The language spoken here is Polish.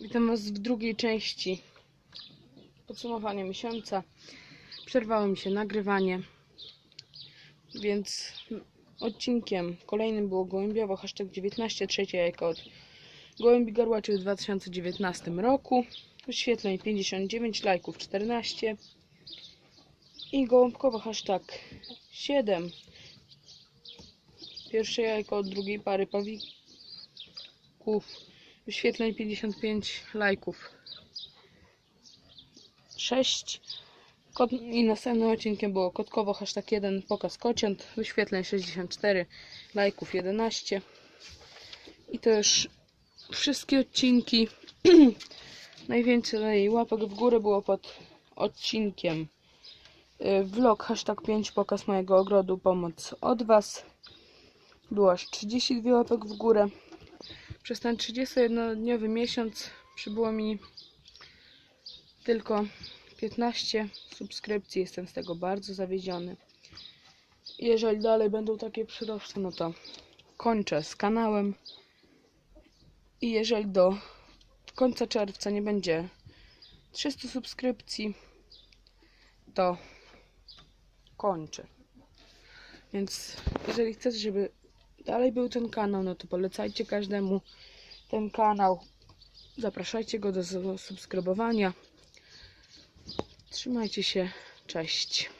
Witam Was w drugiej części podsumowania miesiąca. Przerwało mi się nagrywanie, więc odcinkiem kolejnym było Gołębiowo, hashtag 19, trzecie jajko od Gołębi Garłaczy w 2019 roku. Wyświetleń 59, lajków 14 i Gołąbkowo, hashtag 7. Pierwsze jajko od drugiej pary pawików. Wyświetleń 55, lajków 6. Kot, I następnym odcinkiem było kotkowo hashtag 1 pokaz kociąt. Wyświetleń 64, lajków 11. I to już wszystkie odcinki. Najwięcej łapek w górę było pod odcinkiem. y, Vlog hashtag 5 pokaz mojego ogrodu pomoc od Was. Było aż 32 łapek w górę. Przez ten 31-dniowy miesiąc przybyło mi tylko 15 subskrypcji. Jestem z tego bardzo zawiedziony. Jeżeli dalej będą takie przyrosty, no to kończę z kanałem. I jeżeli do końca czerwca nie będzie 300 subskrypcji, to kończę. Więc jeżeli chcecie, żeby dalej był ten kanał, no to polecajcie każdemu ten kanał. Zapraszajcie go do subskrybowania. Trzymajcie się. Cześć.